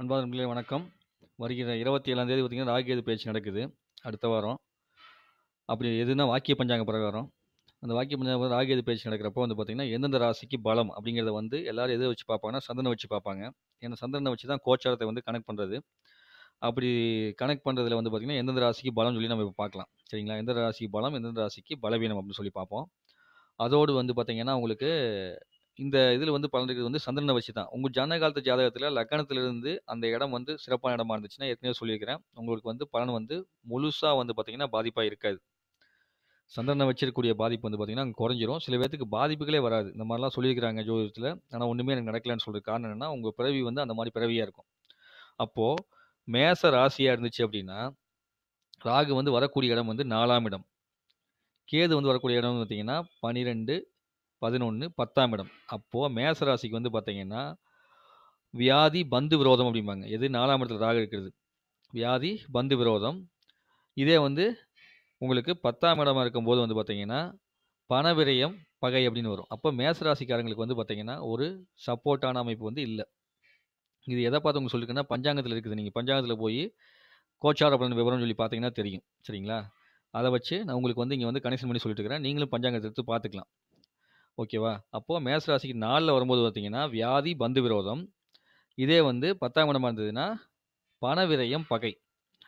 அன்பார்ந்த நண்பர்களே வணக்கம். வருகிற 27ஆம் தேதி பார்த்தீங்கன்னா, ராகுகேது பேச்சு நடக்குது. அடுத்த வாரம். அப்படி எதுனா வாக்கிய பஞ்சாங்க பிரகாரம். அந்த வாக்கிய பஞ்சாங்க ராகுகேது பேச்சு நடக்கிறப்போ வந்து பார்த்தீங்கன்னா, எந்தெந்த ராசிக்கு பலம் அப்படிங்கிறத வந்து எல்லோரும் எதை வச்சு பார்ப்பாங்கன்னா, சந்தனம் வச்சு பார்ப்பாங்க. ஏன்னா சந்திரனை வச்சு தான் கோச்சாரத்தை வந்து கனெக்ட் பண்ணுறது அப்படி கனெக்ட் பண்ணுறதுல வந்து பார்த்தீங்கன்னா, எந்தெந்த ராசிக்கு பலம் சொல்லி நம்ம இப்போ பார்க்கலாம். சரிங்களா? எந்தெந்த ராசிக்கு பலம், எந்தெந்த ராசிக்கு பலவீனம் அப்படின்னு சொல்லி பார்ப்போம். அதோடு வந்து பார்த்திங்கன்னா உங்களுக்கு இந்த இதில் வந்து பலன் இருக்கிறது வந்து சந்திரன வச்சு தான். உங்கள் ஜனகாலத்து ஜாதகத்தில் லக்கணத்திலிருந்து அந்த இடம் வந்து சிறப்பான இடமா இருந்துச்சுன்னா, ஏற்கனவே சொல்லியிருக்கிறேன். உங்களுக்கு வந்து பலன் வந்து முழுசாக வந்து பார்த்திங்கன்னா பாதிப்பாக இருக்காது. சந்திரனை வச்சிருக்கக்கூடிய பாதிப்பு வந்து பார்த்தீங்கன்னா, அங்கே குறைஞ்சிரும். சில பேத்துக்கு பாதிப்புகளே வராது. இந்த மாதிரிலாம் சொல்லியிருக்கிறாங்க ஜோதிடத்தில் ஆனால் ஒன்றுமே எனக்கு நடக்கலன்னு சொல்கிற காரணம் என்னன்னா, உங்கள் பிறவி வந்து அந்த மாதிரி பிறவியாக இருக்கும். அப்போது மேச ராசியாக இருந்துச்சு அப்படின்னா, ராகு வந்து வரக்கூடிய இடம் வந்து நாலாம் இடம். கேது வந்து வரக்கூடிய இடம் பார்த்தீங்கன்னா, 12, 11, 10ஆம் இடம். அப்போது மேச ராசிக்கு வந்து பார்த்தீங்கன்னா, வியாதி, பந்து விரோதம் அப்படிம்பாங்க. எது நாலாம் இடத்துல ராகு இருக்கிறது. வியாதி, பந்து விரோதம். இதே வந்து உங்களுக்கு 10ஆம் இடமா இருக்கும்போது வந்து பார்த்தீங்கன்னா, பண விரயம், பகை அப்படின்னு வரும். அப்போ மேசராசிக்காரங்களுக்கு வந்து பார்த்தீங்கன்னா, ஒரு சப்போர்ட்டான அமைப்பு வந்து இல்லை இது எதை பார்த்து உங்களுக்கு சொல்லியிருக்கேன்னா, பஞ்சாங்கத்தில் இருக்குது. நீங்கள் பஞ்சாங்கத்தில் போய் கோச்சார பலன் விவரம்னு சொல்லி பார்த்தீங்கன்னா தெரியும். சரிங்களா? அதை வச்சு நான் உங்களுக்கு வந்து இங்கே வந்து கனெக்ஷன் பண்ணி சொல்லிட்டு இருக்கிறேன். நீங்களும் பஞ்சாங்கத்தை எடுத்து பார்த்துக்கலாம். ஓகேவா? அப்போது மேச ராசிக்கு நாளில் வரும்போது பார்த்தீங்கன்னா, வியாதி, பந்து விரோதம். இதே வந்து 10ஆம் இடமா இருந்ததுன்னா, பண விரயம், பகை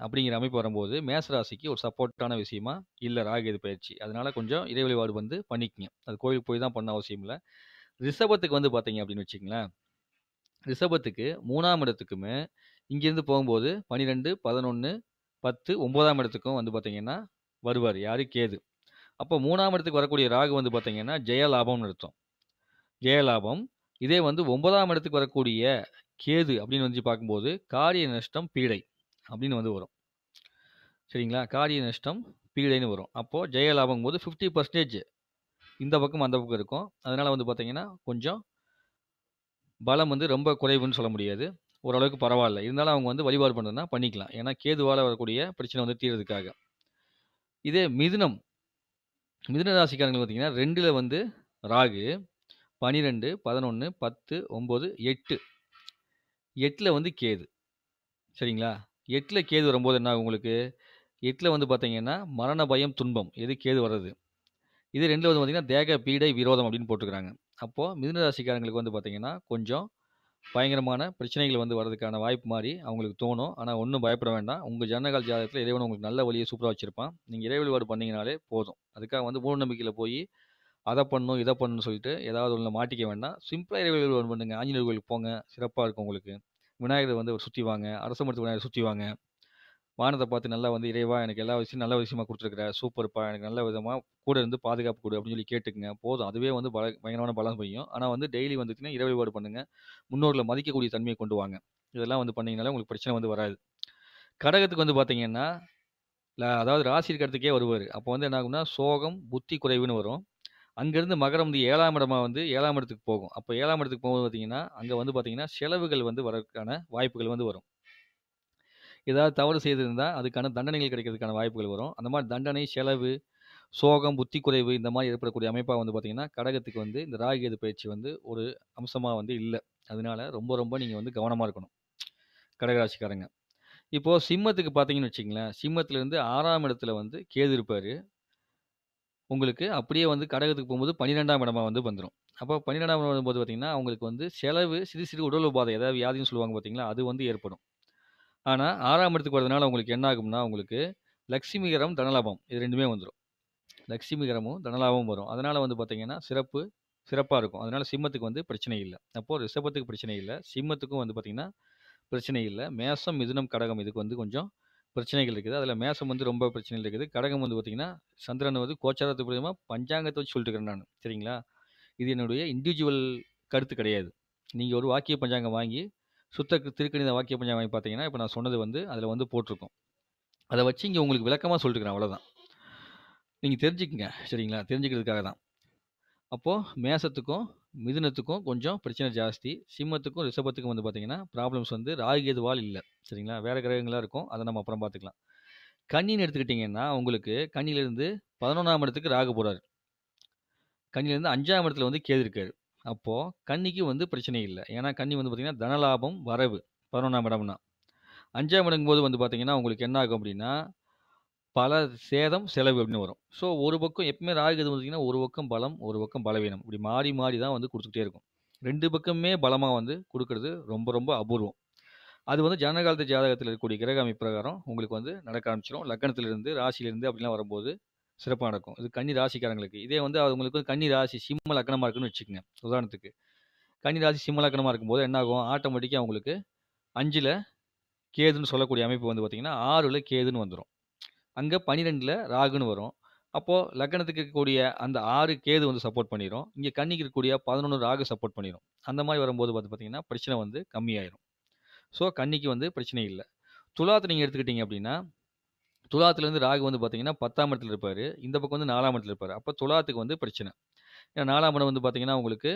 அப்படிங்கிற அமைப்பு வரும்போது, மேச ராசிக்கு ஒரு சப்போர்ட்டான விஷயமா இல்லை ராகுகேது பயிற்சி. அதனால கொஞ்சம் இறை வழிபாடு வந்து பண்ணிக்கங்க. அது கோயிலுக்கு போய் தான் பண்ண அவசியம் இல்லை ரிஷபத்துக்கு வந்து பார்த்தீங்க அப்படின்னு வச்சுக்கங்களேன், ரிஷபத்துக்கு மூணாம் இடத்துக்குமே இங்கேருந்து போகும்போது 12, 11, 10, 9ஆம் இடத்துக்கும் வந்து பார்த்தீங்கன்னா வருவார் யார் கேது. அப்போ மூணாம் இடத்துக்கு வரக்கூடிய ராகு வந்து பார்த்தீங்கன்னா, ஜெயலாபம்னு அர்த்தம். ஜெயலாபம் இதே வந்து ஒன்பதாம் இடத்துக்கு வரக்கூடிய கேது அப்படின்னு வந்து பார்க்கும்போது, காரிய நஷ்டம், பீடை அப்படின்னு வந்து வரும். சரிங்களா? காரிய நஷ்டம், பீடைன்னு வரும். அப்போது ஜெயலாபம் போது ஃபிஃப்டி பர்சன்டேஜ் இந்த பக்கம், அந்த பக்கம் இருக்கும். அதனால் வந்து பார்த்திங்கன்னா கொஞ்சம் பலம் வந்து ரொம்ப குறைவுன்னு சொல்ல முடியாது. ஓரளவுக்கு பரவாயில்ல இருந்தாலும் அவங்க வந்து வழிபாடு பண்ணுறதுனா பண்ணிக்கலாம். ஏன்னா கேதுவால் வரக்கூடிய பிரச்சனை வந்து தீர்றதுக்காக. இதே மிதுனம். மிதுன ராசிக்காரங்களுக்கு பார்த்தீங்கன்னா, ரெண்டில் வந்து ராகு, 12, 11, 10, 9, 8. 8ல வந்து கேது. சரிங்களா? எட்டில் கேது வரும்போது என்ன ஆகும் உங்களுக்கு? எட்டில் வந்து பார்த்தீங்கன்னா, மரண பயம், துன்பம். எது? கேது வர்றது. இது ரெண்டில் வந்து பார்த்திங்கன்னா தேக பீடை, விரோதம் அப்படின்னு போட்டுக்கிறாங்க அப்போது மிதுன ராசிக்காரங்களுக்கு வந்து பார்த்திங்கன்னா கொஞ்சம் பயங்கரமான பிரச்சனைகள் வந்து வர்றதுக்கான வாய்ப்பு மாதிரி அவங்களுக்கு தோணும். ஆனால் ஒன்றும் பயப்பட வேண்டாம். உங்கள் ஜனனகால ஜாதகத்தில் இறைவன் உங்களுக்கு நல்ல வழியை சூப்பராக வச்சுருப்பான் நீங்கள் இறை வழிபாடு போதும். அதுக்காக வந்து மூட நம்பிக்கையில் போய் அதை பண்ணணும், இதை பண்ணணும்னு சொல்லிட்டு ஏதாவது ஒன்று மாட்டிக்க வேண்டாம். சிம்பிளாக இறை வழிபாடு பண்ணுங்கள் ஆஞ்சநேயர் கோயிலுக்கு போங்க. சிறப்பாக இருக்கும் உங்களுக்கு. விநாயகர் வந்து சுற்றி வாங்க. அரச மரத்து விநாயகர சுற்றி வாங்க. வானத்தை பார்த்து நல்லா வந்து, "இறைவா எனக்கு எல்லா விஷயம் நல்ல விஷயமா கொடுத்துருக்குற சூப்பர்ப்பா. எனக்கு நல்ல விதமாக கூட இருந்து பாதுகாப்பு கொடு அப்படின்னு சொல்லி கேட்டுக்கங்க. போதும். அதுவே வந்து பல பயங்கரமான பலன் செய்யும். ஆனால் வந்து டெய்லி வந்துச்சுன்னா இறை வழிபாடு பண்ணுங்கள் முன்னோர்களை மதிக்கக்கூடிய தன்மையை கொண்டு வாங்க. இதெல்லாம் வந்து பண்ணீங்கனாலே உங்களுக்கு பிரச்சனை வந்து வராது. கடகத்துக்கு வந்து பார்த்தீங்கன்னா, அதாவது ராசி இருக்கிறதுக்கே வருவார் அப்போ வந்து என்ன ஆகும்னா, சோகம், புத்தி குறைவுன்னு வரும். அங்கேருந்து மகரம் வந்து ஏழாம் இடமா வந்து ஏழாம் இடத்துக்கு போகும். அப்போ ஏழாம் இடத்துக்கு போகும்போது பார்த்தீங்கன்னா, அங்கே வந்து பார்த்தீங்கன்னா, செலவுகள் வந்து வரதுக்கான வாய்ப்புகள் வந்து வரும். ஏதாவது தவறு செய்திருந்தால் அதுக்கான தண்டனைகள் கிடைக்கிறதுக்கான வாய்ப்புகள் வரும். அந்த மாதிரி தண்டனை, செலவு, சோகம், புத்தி குறைவு இந்த மாதிரி ஏற்படக்கூடிய அமைப்பாக வந்து பார்த்தீங்கன்னா, கடகத்துக்கு வந்து இந்த ராகுகேது பயிற்சி வந்து ஒரு அம்சமாக வந்து இல்லை அதனால ரொம்ப ரொம்ப நீங்கள் வந்து கவனமாக இருக்கணும். கடகராசிக்காரங்க. இப்போது சிம்மத்துக்கு பார்த்தீங்கன்னு வச்சிங்களேன் சிம்மத்துலேருந்து ஆறாம் இடத்துல வந்து கேது இருப்பார் உங்களுக்கு அப்படியே வந்து கடகத்துக்கு போகும்போது 12ஆம் இடமா வந்து வந்துடும் அப்போ 12ஆம் இடம் வரும்போது பார்த்திங்கன்னா அவங்களுக்கு வந்து செலவு, சிறு சிறு உடல் உபாதை, ஏதாவது வியாதின்னு சொல்லுவாங்க பார்த்தீங்களா? அது வந்து ஏற்படும். ஆனா 6ஆம் இடத்துக்கு வரதுனால உங்களுக்கு என்ன ஆகும்னா, உங்களுக்கு லட்சுமிகரம், தனலாபம் இது 2மே வந்துரும். லட்சுமிகரமும், தனலாபமும் வரும். அதனால வந்து பார்த்தீங்கன்னா, சிறப்பு சிறப்பா இருக்கும். அதனால சிம்மத்துக்கு வந்து பிரச்சனை இல்ல. அப்போ ரிஷபத்துக்கு பிரச்சனை இல்ல. சிம்மத்துக்கும் வந்து பார்த்தீங்கன்னா, பிரச்சனை இல்ல. மேஷம், மிதுனம், கடகம் இதுக்கு வந்து கொஞ்சம் பிரச்சனைகள் இருக்குது. அதில் மேஷம் வந்து ரொம்ப பிரச்சனைகள் இருக்குது. கடகம் வந்து பார்த்தீங்கன்னா, சந்திரன் வந்து கோச்சாரத்து மூலியமா பஞ்சாங்கத்த வச்சு சொல்லிட்டு இருக்கிறேன் நானு. சரிங்களா? இது என்னுடைய இண்டிவிஜுவல் கருத்து கிடையாது. நீங்க ஒரு வாக்கிய பஞ்சாங்கம் வாங்கி, சுத்த திருக்கணித வாக்கிய பஞ்சாங்கம் பார்த்தீங்கன்னா, இப்போ நான் சொன்னது வந்து அதில் வந்து போட்டிருக்கும். அதை வச்சு இங்கே உங்களுக்கு விளக்கமாக சொல்லிட்டுக்கிறேன் அவ்வளோதான். நீங்கள் தெரிஞ்சுக்கங்க. சரிங்களா? தெரிஞ்சுக்கிறதுக்காக தான். அப்போது மேசத்துக்கும், மிதுனத்துக்கும் கொஞ்சம் பிரச்சனை ஜாஸ்தி. சிம்மத்துக்கும், ரிஷபத்துக்கும் வந்து பார்த்தீங்கன்னா, ப்ராப்ளம்ஸ் வந்து ராகுகேதுவால் இல்லை சரிங்களா? வேறு கிரகங்களாக இருக்கும். அதை நம்ம அப்புறம் பார்த்துக்கலாம். கன்னின்னு எடுத்துக்கிட்டிங்கன்னா உங்களுக்கு கண்ணிலேருந்து பதினொன்றாம் இடத்துக்கு ராகு போறாரு. கன்னியிலிருந்து 5ஆம் இடத்துல வந்து கேது இருக்காரு. அப்போது கன்னிக்கு வந்து பிரச்சனை இல்லை. ஏன்னா கன்னி வந்து பார்த்திங்கன்னா தனலாபம், வரவு. பதினொன்றாம் இடம்னா. அஞ்சாம் இடங்கும்போது வந்து பார்த்திங்கன்னா உங்களுக்கு என்ன ஆகும் அப்படின்னா பல சேதம் செலவு அப்படின்னு வரும். ஸோ ஒரு பக்கம் எப்பவுமே ராகு எது பார்த்தீங்கன்னா ஒரு பக்கம் பலம் ஒரு பக்கம் பலவீனம். இப்படி மாறி மாறி தான் வந்து கொடுத்துக்கிட்டே இருக்கும். ரெண்டு பக்கமே பலமாக வந்து கொடுக்கறது ரொம்ப ரொம்ப அபூர்வம். அது வந்து ஜனகாலத்து ஜாதகத்தில் இருக்கக்கூடிய கிரக அமைப்பு பிரகாரம் உங்களுக்கு வந்து நடக்க ஆரம்பிச்சிடும் லக்கணத்திலிருந்து ராசியிலிருந்து அப்படிலாம் வரும்போது சிறப்பாக நடக்கும். இது கன்னி ராசிக்காரங்களுக்கு. இதே வந்து அவங்களுக்கு கன்னி ராசி சிம்ம லக்கணமாக இருக்குன்னு வச்சுக்கோங்க. உதாரணத்துக்கு. கன்னி ராசி சிம்ம லக்கணமாக இருக்கும்போது என்ன ஆகும்? ஆட்டோமேட்டிக்காக அவங்களுக்கு அஞ்சில் கேதுன்னு சொல்லக்கூடிய அமைப்பு வந்து பார்த்திங்கன்னா ஆறில் கேதுன்னு வந்துடும் அங்கே பன்னிரெண்டில் ராகுன்னு வரும். அப்போது லக்கணத்துக்கு இருக்கக்கூடிய அந்த ஆறு கேது வந்து சப்போர்ட் பண்ணிடும் இங்கே கன்னிக்கு இருக்கக்கூடிய பதினொன்று ராகு சப்போர்ட் பண்ணிடும் அந்த மாதிரி வரும்போது பார்த்து பார்த்தீங்கன்னா பிரச்சனை வந்து கம்மியாயிரும். ஸோ கன்னிக்கு வந்து பிரச்சனை இல்லை. துலாத்தை நீங்கள் எடுத்துக்கிட்டிங்க அப்படின்னா துலாத்துலேருந்து ராகு வந்து பார்த்தீங்கன்னா பத்தாம் இடத்துல இருப்பார். இந்த பக்கம் வந்து நாலாம் இடத்துல இருப்பார். அப்போ துலாத்துக்கு வந்து பிரச்சனை. ஏன்னா நாலாம் இடம் வந்து பார்த்தீங்கன்னா உங்களுக்கு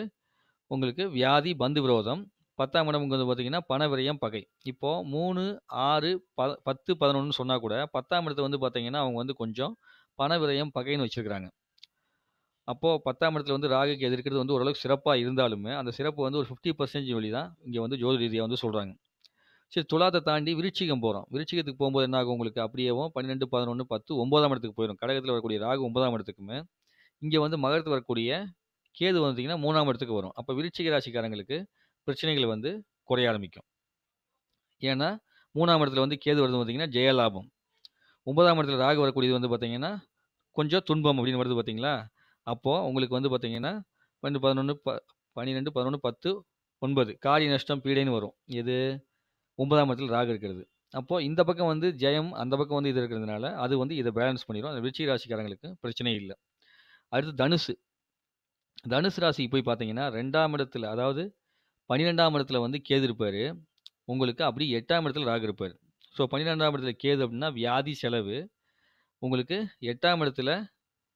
உங்களுக்கு வியாதி பந்து விரோதம். பத்தாம் இடம் வந்து பார்த்தீங்கன்னா பண விரயம் பகை. இப்போது மூணு ஆறு ப பத்து பதினொன்று சொன்னால் கூட பத்தாம் இடத்துல வந்து பார்த்தீங்கன்னா அவங்க வந்து கொஞ்சம் பண விரயம் பகைன்னு வச்சுருக்கிறாங்க. அப்போது பத்தாம் இடத்துல வந்து ராகுக்கு எதிர்க்கிறது வந்து ஓரளவுக்கு சிறப்பாக இருந்தாலுமே அந்த சிறப்பு வந்து ஒரு ஃபிஃப்டி பர்சன்டேஜ் வழி தான் இங்கே வந்து ஜோதி ரீதியாக வந்து சொல்கிறாங்க சரி துலாத்தை தாண்டி விருச்சிகம் போகிறோம் விருச்சிகத்துக்கு போகும்போது என்ன ஆகும் உங்களுக்கு? அப்படியேவும் பன்னிரெண்டு பதினொன்று பத்து ஒன்பதாம் இடத்துக்கு போயிடும் கடகத்தில் வரக்கூடிய ராகு ஒன்பதாம் இடத்துக்குமே. இங்கே வந்து மகரத்தில் வரக்கூடிய கேது வந்தீங்கன்னா மூணாம் இடத்துக்கு வரும். அப்போ விருச்சிக ராசிக்காரங்களுக்கு பிரச்சனைகள் வந்து குறைய ஆரம்பிக்கும். ஏன்னா மூணாம் இடத்துல வந்து கேது வருது பார்த்தீங்கன்னா ஜெயலாபம். ஒன்பதாம் இடத்துல ராகு வரக்கூடியது வந்து பார்த்தீங்கன்னா கொஞ்சம் துன்பம் அப்படின்னு வருது பார்த்தீங்களா அப்போது உங்களுக்கு வந்து பார்த்தீங்கன்னா பன்னெண்டு பதினொன்று ப பன்னிரெண்டு பதினொன்று பத்து ஒன்பது. காரி நஷ்டம் பீடைன்னு வரும். எது? ஒன்பதாம் இடத்துல ராகு இருக்கிறது. அப்போது இந்த பக்கம் வந்து ஜெயம் அந்த பக்கம் வந்து இது இருக்கிறதுனால அது வந்து இதை பேலன்ஸ் பண்ணிடும் அந்த விருச்சிக ராசிக்காரங்களுக்கு பிரச்சனை இல்லை. அடுத்து தனுசு. தனுசு ராசி போய் பார்த்தீங்கன்னா ரெண்டாம் இடத்துல அதாவது பன்னிரெண்டாம் இடத்துல வந்து கேது இருப்பார். உங்களுக்கு அப்படி எட்டாம் இடத்துல ராகு இருப்பார். ஸோ பன்னிரெண்டாம் இடத்துல கேது அப்படின்னா வியாதி செலவு. உங்களுக்கு எட்டாம் இடத்துல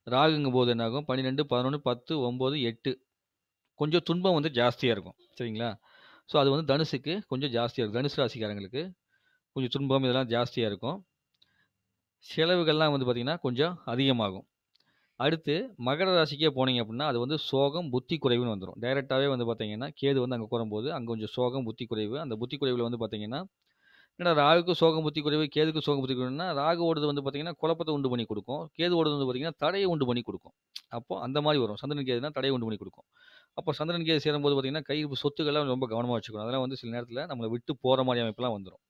ராகுங்கும் போது என்னாகும்? பன்னிரெண்டு பதினொன்று பத்து ஒம்பது எட்டு. கொஞ்சம் துன்பம் வந்து ஜாஸ்தியாக இருக்கும். சரிங்களா? ஸோ அது வந்து தனுசுக்கு கொஞ்சம் ஜாஸ்தியாக இருக்கும் தனுசு ராசிக்காரங்களுக்கு கொஞ்சம் துன்பம் இதெல்லாம் ஜாஸ்தியாக இருக்கும். செலவுகள்லாம் வந்து பார்த்திங்கன்னா கொஞ்சம் அதிகமாகும். அடுத்து மகர ராசிக்கே போனீங்க அப்படின்னா அது வந்து சோகம் புத்தி குறைவுன்னு வந்துடும் டைரெக்டாகவே வந்து பார்த்தீங்கன்னா கேது வந்து அங்கே போகும்போது அங்கே கொஞ்சம் சோகம் புத்தி குறைவு. அந்த புத்தி குறைவில் வந்து பார்த்தீங்கன்னா ஏன்னா ராகுக்கு சோகம் புத்தி குறைவு கேதுக்கு சோகம் புத்தி குறைவுனா ராகு ஓடுறது வந்து பார்த்திங்கன்னா குழப்பத்தை உண்டு பண்ணி கொடுக்கும். கேது ஓடுறது வந்து பார்த்தீங்கன்னா தடையை உண்டு பண்ணி கொடுக்கும். அப்போ அந்த மாதிரி வரும். சந்திரன் கேதுனா தடையை உண்டு பண்ணி கொடுக்கும். அப்போ சந்திரன் கேது சேரும்போது பார்த்தீங்கன்னா கை சொத்துக்கள்லாம் ரொம்ப கவனமாக வச்சுக்கணும். அதெல்லாம் வந்து சில நேரத்தில் நம்மளை விட்டு போகிற மாதிரி அமைப்பெல்லாம் வந்துடும்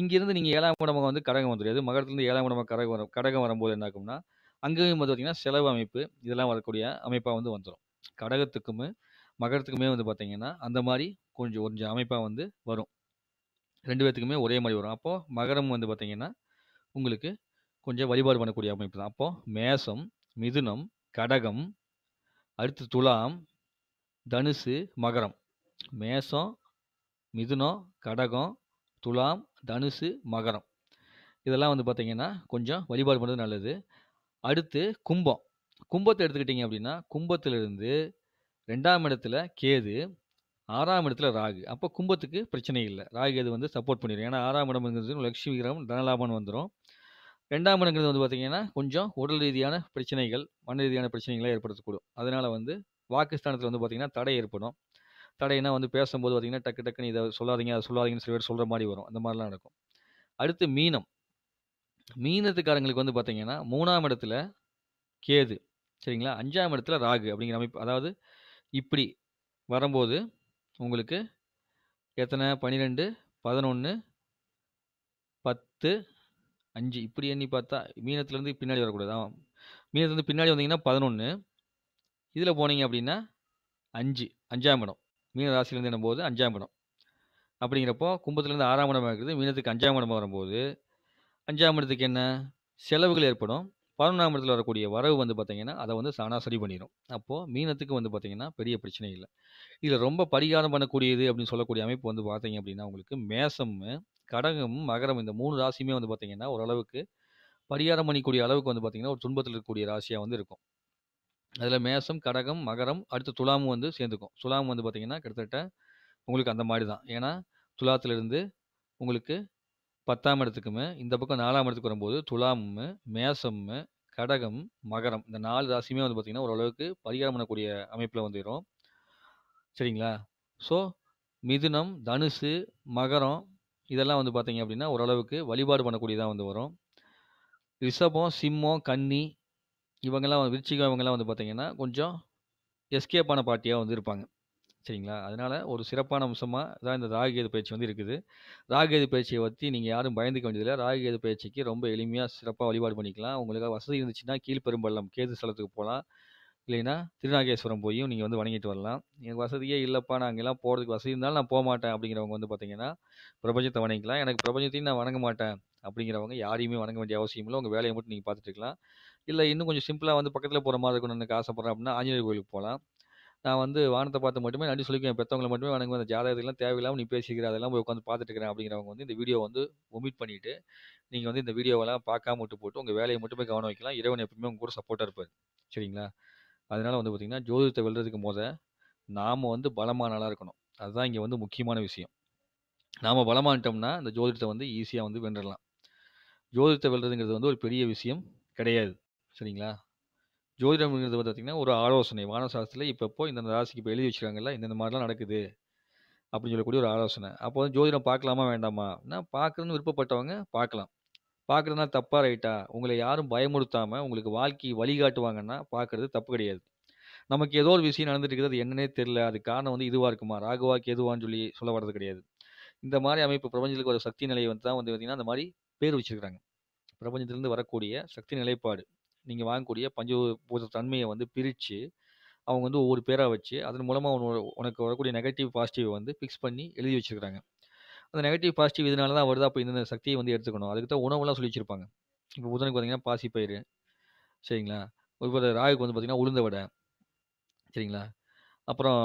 இங்கேருந்து நீங்கள் ஏழாம் இடமாக வந்து கடகம் வந்துடுது மகரத்துலேருந்து ஏழாம் இடமாக கடகம் வரும் கடகம் வரும்போது என்ன ஆகும்னா அங்கேயும் வந்து பார்த்திங்கன்னா செலவு அமைப்பு இதெல்லாம் வரக்கூடிய அமைப்பாக வந்து வந்துடும் கடகத்துக்குமே மகரத்துக்குமே வந்து பார்த்திங்கன்னா அந்த மாதிரி கொஞ்சம் கொஞ்சம் அமைப்பாக வந்து வரும். ரெண்டு பேர்த்துக்குமே ஒரே மாதிரி வரும். அப்போது மகரம் வந்து பார்த்திங்கன்னா உங்களுக்கு கொஞ்சம் வழிபாடு பண்ணக்கூடிய அமைப்பு தான். அப்போது மேசம் மிதுனம் கடகம் அடுத்து துலாம் தனுசு மகரம். மேசம் மிதுனம் கடகம் துலாம் தனுசு மகரம். இதெல்லாம் வந்து பார்த்திங்கன்னா கொஞ்சம் வழிபாடு பண்ணுறது நல்லது. அடுத்து கும்பம். கும்பத்தை எடுத்துக்கிட்டிங்க அப்படின்னா கும்பத்திலிருந்து ரெண்டாம் இடத்துல கேது ஆறாம் இடத்துல ராகு. அப்போ கும்பத்துக்கு பிரச்சனை இல்லை. ராகு இது வந்து சப்போர்ட் பண்ணிடும் ஏன்னா ஆறாம் இடம்ங்கிறது லட்சுமி கிரகம் தனலாபம் வந்துடும் ரெண்டாம் இடங்கிறது வந்து பார்த்திங்கன்னா கொஞ்சம் உடல் ரீதியான பிரச்சனைகள் மன ரீதியான பிரச்சனைகளை ஏற்படுத்தக்கூடும். அதனால் வந்து வாக்குஸ்தானத்தில் வந்து பார்த்திங்கன்னா தடை ஏற்படும். தடைனா வந்து பேசும்போது பார்த்திங்கன்னா டக்கு டக்குன்னு இதை சொல்லாதீங்க அதை சொல்லாதீங்கன்னு சில பேர் சொல்கிற மாதிரி வரும். அந்த மாதிரிலாம் நடக்கும். அடுத்து மீனம். மீனத்துக்காரங்களுக்கு வந்து பார்த்திங்கன்னா மூணாம் இடத்துல கேது சரிங்களா? அஞ்சாம் இடத்துல ராகு அப்படிங்கிற அமைப்பு. அதாவது இப்படி வரும்போது உங்களுக்கு எத்தனை? பன்னிரெண்டு பதினொன்று பத்து அஞ்சு. இப்படி எண்ணி பார்த்தா மீனத்துலேருந்து பின்னாடி வரக்கூடாது. ஆமாம் மீனத்துலேருந்து பின்னாடி வந்தீங்கன்னா பதினொன்று இதில் போனீங்க அப்படின்னா அஞ்சு அஞ்சாம் இடம். மீன ராசிலேருந்து என்னும்போது அஞ்சாம் இடம். அப்படிங்கிறப்போ கும்பத்துலேருந்து ஆறாம் இடமாக இருக்குது மீனத்துக்கு அஞ்சாம் இடமாக வரும்போது அஞ்சாம் இடத்துக்கு என்ன? செலவுகள் ஏற்படும். பதினொன்றாம் இடத்துல வரக்கூடிய வரவு வந்து பார்த்திங்கன்னா அதை வந்து தானாக சரி பண்ணிடும் அப்போது மீனத்துக்கு வந்து பார்த்திங்கன்னா பெரிய பிரச்சனை இல்லை. இதில் ரொம்ப பரிகாரம் பண்ணக்கூடியது அப்படின்னு சொல்லக்கூடிய அமைப்பு வந்து பார்த்தீங்க அப்படின்னா உங்களுக்கு மேசம் கடகம் மகரம் இந்த மூணு ராசியுமே வந்து பார்த்திங்கன்னா ஓரளவுக்கு பரிகாரம் பண்ணிக்கூடிய அளவுக்கு வந்து பார்த்திங்கன்னா ஒரு துன்பத்தில் இருக்கக்கூடிய ராசியாக வந்து இருக்கும். அதில் மேசம் கடகம் மகரம் அடுத்து துலாமும் வந்து சேர்ந்துக்கும். துலாம் வந்து பார்த்திங்கன்னா கிட்டத்தட்ட உங்களுக்கு அந்த மாதிரி தான். ஏன்னா துலாத்திலிருந்து உங்களுக்கு பத்தாம் இடத்துக்குமே இந்த பக்கம் நாலாம் இடத்துக்கு வரும்போது துலாமும் மேசம் கடகம் மகரம் இந்த நாலு ராசியுமே வந்து பார்த்திங்கன்னா ஓரளவுக்கு பரிகாரம் பண்ணக்கூடிய அமைப்பில் வந்துடும் சரிங்களா? ஸோ மிதுனம் தனுசு மகரம் இதெல்லாம் வந்து பார்த்தீங்க அப்படின்னா, ஓரளவுக்கு வழிபாடு பண்ணக்கூடியதாக வந்து வரும். ரிஷபம், சிம்மம், கன்னி இவங்கெல்லாம் விருச்சிகம் இவங்கெல்லாம் வந்து பார்த்திங்கன்னா கொஞ்சம் எஸ்கேப் ஆன பார்ட்டியாக வந்து இருப்பாங்க. சரிங்களா? அதனால ஒரு சிறப்பான அம்சமாக தான் இந்த ராகு பயிற்சி வந்து இருக்குது. ராகு பயிற்சியை பற்றி நீங்கள் யாரும் பயந்துக்க வேண்டியதில்லை ராகு பயிற்சிக்கு ரொம்ப எளிமையாக சிறப்பாக வழிபாடு பண்ணிக்கலாம். உங்களுக்கு வசதி இருந்துச்சுன்னா, கீழ்பெரும்பள்ளம் கேது ஸ்தலத்துக்கு போகலாம் இல்லைன்னா, திருநாகேஸ்வரம் போயும் நீங்கள் வந்து வணங்கிட்டு வரலாம். எனக்கு வசதியே இல்லைப்பா நான் அங்கெல்லாம் போகிறதுக்கு வசதி இருந்தாலும் நான் போக மாட்டேன் அப்படிங்கிறவங்க வந்து பார்த்தீங்கன்னா, பிரபஞ்சத்தை வணங்கிக்கலாம். எனக்கு பிரபஞ்சத்தையும் நான் வணங்க மாட்டேன் அப்படிங்கிறவங்க யாரையுமே வணங்க வேண்டிய அவசியம் இல்லை உங்கள் வேலையை மட்டும் நீங்கள் பார்த்துட்டு இருக்கலாம். இல்லை இன்னும் கொஞ்சம் சிம்பிளாக வந்து பக்கத்தில் போகிற மாதிரி இருக்கணும்னு எனக்கு ஆசைப்பட்றேன் அப்படின்னா, ஆஞ்சநேயர் கோயிலுக்கு போகலாம் நான் வந்து வானத்தை பார்த்து மட்டுமே நன்றி சொல்லிக்கிறேன் பெற்றவங்களை மட்டுமே எனக்கு அந்த ஜாதகத்துக்குலாம் தேவையில்லாமல் நீ பேசிக்கிற, அதெல்லாம் போய் உட்காந்து பார்த்துட்டு இருக்கிறேன் அப்படிங்கிறவங்க வந்து இந்த வீடியோ வந்து ஒமிட் பண்ணிவிட்டு நீங்கள் வந்து இந்த வீடியோவெல்லாம் பார்க்காம விட்டு போட்டு, உங்கள் வேலையை மட்டுமே கவனம் வைக்கலாம். இறைவன் எப்பவுமே உங்கள் கூட சப்போர்ட்டாக இருப்பார் சரிங்களா? அதனால வந்து பார்த்திங்கன்னா ஜோதிடத்தை வெல்றதுக்கு போத நாம் வந்து பலமாக நல்லா இருக்கணும். அதுதான் இங்கே வந்து முக்கியமான விஷயம். நாம் பலமானிட்டோம்னா இந்த ஜோதிடத்தை வந்து ஈஸியாக வந்து வென்றலாம். ஜோதிடத்தை வெல்றதுங்கிறது வந்து ஒரு பெரிய விஷயம் கிடையாது. சரிங்களா? ஜோதிடம்ங்கிறது வந்து பார்த்தீங்கன்னா, ஒரு ஆலோசனை. வான சாஸ்திரத்தில இப்பப்போ இந்தந்த ராசிக்கு இப்போ எழுதி வச்சுருக்காங்கல்ல இந்தந்த மாதிரிலாம் நடக்குது. அப்படின்னு சொல்லக்கூடிய ஒரு ஆலோசனை. அப்போ வந்து ஜோதிடம் பார்க்கலாமா, வேண்டாமா? நான் பார்க்கணும்னு விருப்பப்பட்டவங்க பார்க்கலாம். பார்க்குறதுனா தப்பாக ரைட்டா? உங்களை யாரும் பயமுறுத்தாமல் உங்களுக்கு வாழ்க்கை வழிகாட்டுவாங்கன்னா, பார்க்கறது தப்பு கிடையாது. நமக்கு ஏதோ ஒரு விஷயம் நடந்துட்டு இருக்குது. அது என்னன்னே தெரில அது காரணம் வந்து இதுவாக இருக்குமா? ராகுவாக்கு எதுவான்னு சொல்லி சொல்ல வர்றது கிடையாது. இந்த மாதிரி அமைப்பு பிரபஞ்சத்துக்கு ஒரு சக்தி நிலையை வந்து தான் வந்து பார்த்திங்கன்னா அந்த மாதிரி பேர் வச்சிருக்காங்க. பிரபஞ்சத்திலேருந்து வரக்கூடிய சக்தி நிலைப்பாடு. நீங்கள் வாங்கக்கூடிய பஞ்சபூத தன்மையை வந்து பிரித்து அவங்க வந்து ஒவ்வொரு பேராக வச்சு, அதன் மூலமாக உன உனக்கு வரக்கூடிய நெகட்டிவ், பாசிட்டிவ் வந்து ஃபிக்ஸ் பண்ணி எழுதி வச்சுருக்காங்க அந்த நெகட்டிவ், பாசிட்டிவ் இதனால தான் வருது. அப்போ இந்தந்த சக்தியை வந்து எடுத்துக்கணும். அதுக்கு தான் உணவுலாம் சொல்லி வச்சுருப்பாங்க இப்போ புதனுக்கு பார்த்தீங்கன்னா, பாசிப்பயிறு. சரிங்களா? இப்போ ராகுக்கு வந்து பார்த்திங்கன்னா உளுந்த வடை. சரிங்களா? அப்புறம்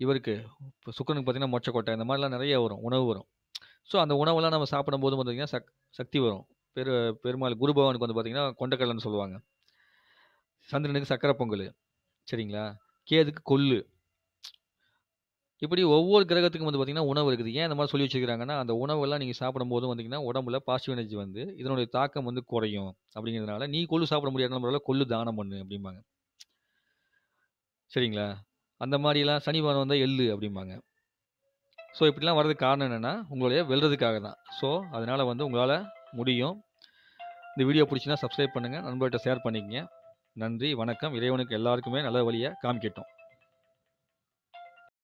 இவருக்கு இப்போ சுக்கரனுக்கு பார்த்தீங்கன்னா, மொச்சக்கொட்டை. இந்த மாதிரிலாம் நிறைய வரும். உணவு வரும். ஸோ அந்த உணவெல்லாம் நம்ம சாப்பிடும்போது பார்த்தீங்கன்னா, சக் சக்தி வரும். பெரு பெருமாள் குரு பகவானுக்கு வந்து பார்த்தீங்கன்னா, கொண்டைக்கடலைன்னு சொல்லுவாங்க. சந்திரனுக்கு சக்கரை பொங்கல் சரிங்களா? கேதுக்கு கொள்ளு. இப்படி ஒவ்வொரு கிரகத்துக்கும் வந்து பார்த்திங்கன்னா உணவு இருக்குது. ஏன் இந்த மாதிரி சொல்லி வச்சிருக்காங்கன்னா, அந்த உணவெல்லாம் நீங்கள் சாப்பிடும்போது வந்தீங்கன்னா, உடம்புல பாசிட்டிவ் எனர்ஜி வந்து இதனுடைய தாக்கம் வந்து குறையும். அப்படிங்கிறதுனால, நீ கொள்ளு சாப்பிட முடியாத பரவால்ல, கொள்ளு தானம் பண்ணு அப்படிம்பாங்க. சரிங்களா? அந்த மாதிரிலாம் சனி பகவான் வந்தால் எள்ளு அப்படிம்பாங்க. ஸோ இப்படிலாம் வர்றதுக்கு காரணம் என்னென்னா உங்களைய வெல்றதுக்காக தான். ஸோ அதனால் வந்து உங்களால் முடியும். இந்த வீடியோ பிடிச்சினா சப்ஸ்கிரைப் பண்ணுங்க. நண்பர்கிட்ட ஷேர் பண்ணிக்கங்க. நன்றி, வணக்கம். இறைவனுக்கு எல்லாருக்குமே நல்ல வழியை காமிக்கட்டும்.